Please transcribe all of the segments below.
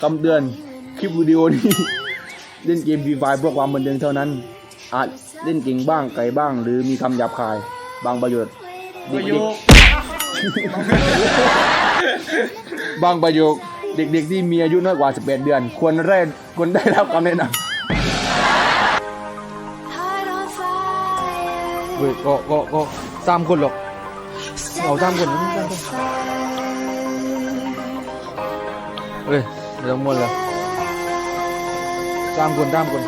คำเตือน คลิปวิดีโอนี้เล่นเกมฟรีไฟเพื่อความบันเทิงเท่านั้น อาจเล่นเก่งบ้างไกลบ้าง หรือมีคำหยาบคาย บางประโยชน์ประโยคบางประโยคเด็กๆที่มีอายุน้อยกว่า 18 เดือน ควรได้ควรได้รับคำแนะน Heart on fire. เว้ยก็ก็ก็สามคนหรอกเอาตามคนนะเฮ้ย ไม่ต้องมวนเลยสามคนสามคน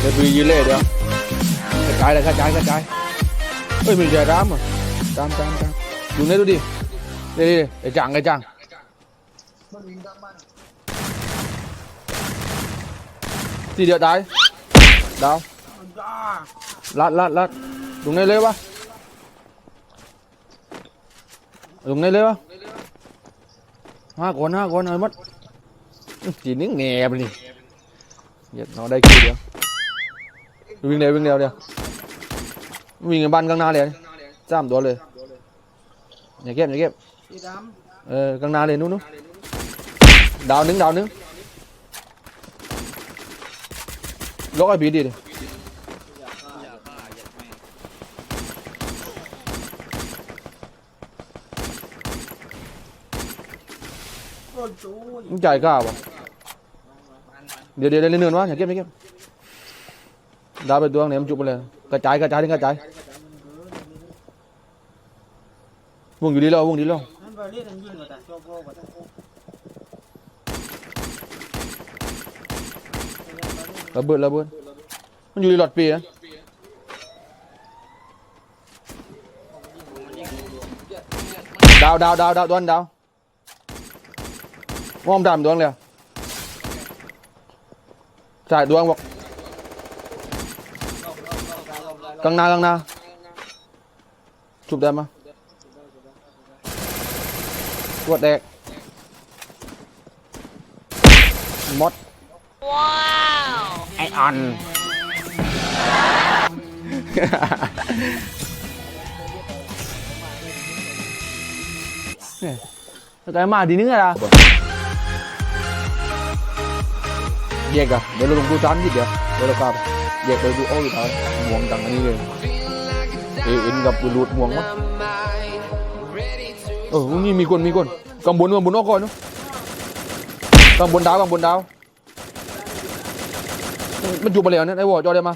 เดี๋ยวดูยืนเล่เดี๋ยวกระจายเลยกระจาย ลงได้เลยวะห้าคนห้าคนเอ้หมดจีนิ่งแงบนี่เหยียดเราได้คิวเดียววิ่งเร็ววิ่งเร็วเดียววิ่งในบ้านกลางนาเลยจ้ามตัวเลยอย่าเก็บอย่าเก็บเออกลางนาเลยนู้นดาวนึงดาวนึงล็อกไอ้บีดิ มึงจ่ายก้าวะเดี๋ยวเดี๋ยวเดี๋ยวเนื่นวะอย่าเก็บอย่าเก็บดาวไปตัวเนี่ยมันจุบไปเลยกระจายกระจายถึงกระจายวงอยู่ดีแล้ววงดีแล้วระเบิดระเบิดมันอยู่ในหลอดปีนะดาวดาวดาวดาวดวนดาว มองดำดวงเลยจ่ายดวงบอกกังนากังนาจุบได้มั้ยตัวแดกมด Wow. ไอออนเนี่ยแต่มาดีนึงอะล่ะ แยกอะนเดี๋ยวลงกูจานนิดเดียวเดี๋ยวกลับแยกไปดูโอ้ยตายห่วงดังอันนี้เลยเอ็นกับรูดห่วงมั้งเออนี่มีคนมีคนกำบนกำบนออกก่อนเนาะกำบนดาวกำบนดาว มันอยู่มาแล้วเนี่ยไอ้วอจอได้มา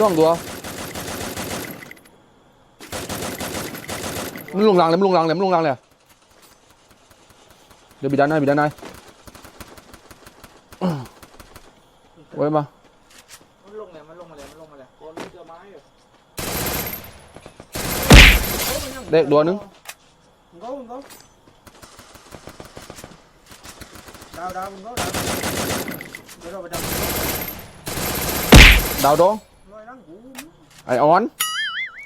จ้องตัวมันลงรังเลยมันลงรังเลยมันลงรังเลยเดี๋ยวบิดานายบิดานาย มันลงมาเลยโดนเจอไม้อยู่เด็กตัวนึง มึงก็มึงก็ดาวดาวมึงก็ดาวเดี๋ยวเราไปดาวดาวโดงลอยนั่งหูไอออน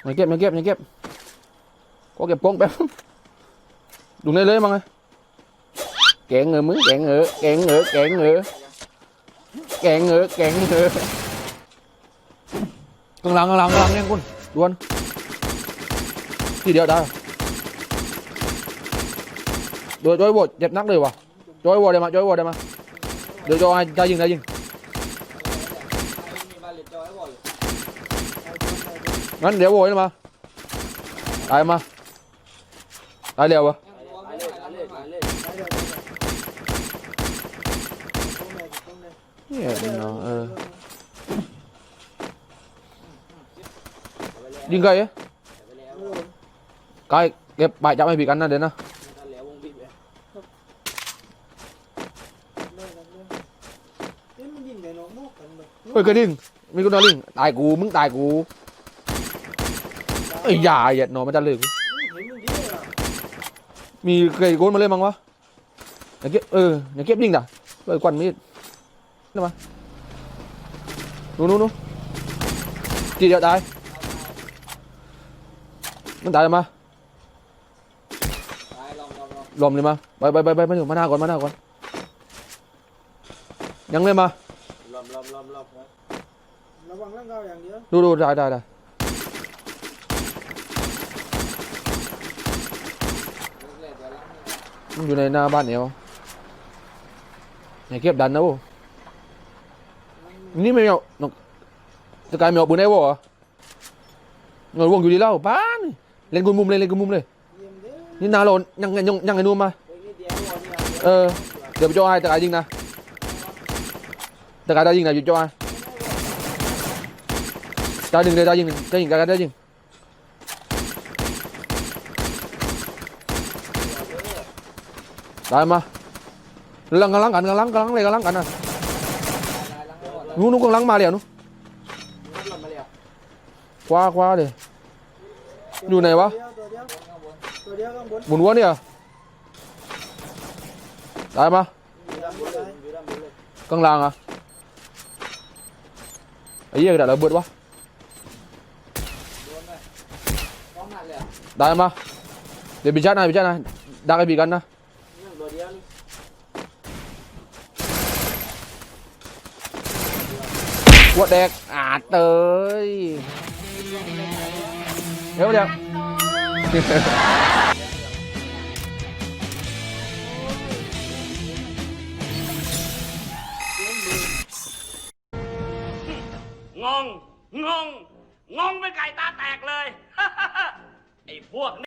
มาเก็บมาเก็บมาเก็บก็เก็บกงแป๊บดูในเลยมั้งไงแกงเงือมึงแกงเงือแกงเงือแกงเงือ แกงเงอแกงเงอกำลังกำลังกำลังเนี่ยคุณดวนทีเดียวได้โดยโดยบทเจ็บนักเลยวะโดยบทได้มาโดยบทได้มาเดี๋ยวโดยได้ยิงได้ยิงมีบาเลตจอยบ่อยงั้นเดี๋ยวโวยมาตายมาตายเร็ววะ ไปเลยไปเลยไปเลยไปเลย เนี่ยเนาะเออยิงไกลอะไกลเก็บใบจับให้ผีกันนะเดี๋ยวนะแล้ววงบีบเลยเอ๊ะมันยิงในน้องมุกกันเลยเฮ้ยกระดิ่งมีกูนอนลิงตายกูมึงตายกูเอ้ยอย่าอย่าหนอมันจะเลยกูเห็นมึงยิงเลยอะมีเคยโกนมาเลยมั้งวะอย่าเก็บเอออย่าเก็บยิงด่ะเลยควันมีด นี่มานู่นนู่นนู่นทีเดียวตาย มันตายมาตายลอมเลยมาไปไปไปไปมาถึงมาหน้าก่อนมาหน้าก่อน ยังเลยมาลองลองลองลองระวังร่างกายอย่างเดียวดูดูได้ได้ได้มันอยู่ในหน้าบ้านเอวอย่าเก็บดันนะโว้ นี่ไม่เอานกสกายไม่เอาปืนได้โว้เรอเงินวงอยู่ดีแล้วป้านเล่นกุมมุมเลยเล่นกุมมุมเลย นี่นาโลนยังยังยังยังไงนู่นมา เออ เดี๋ยวไปโจ้ไอ้ตะกายยิงนะตะกายได้ยิงนะอยู่โจ้ไอ้ได้ยิงเลยได้ยิงได้ยิงตะกายได้ยิงได้มาลังกำลังกันกำลังกำลังเลยกำลังกันนะ นู้นนู้นกำลังมาเลยนู้นคว้าคว้าเลยอยู่ไหนวะตัวเดียวตัวเดียวข้างบนหมุนวัวเนี่ยได้มาอยู่ด้านบนเลยอยู่ด้านบนเลยกลางล่างอะไอ้เหี้ยกระดาษระเบิดวะได้มาเดี๋ยวบีชัดนะบีชัดนะดักไอ้บีกันนะ นี่ตัวเดียวนี่ หัวแดกอาดเตยเดี๋ยวเดี๋ยวงง งง งงเป็นไก่ตาแตกเลย ไอ้พวก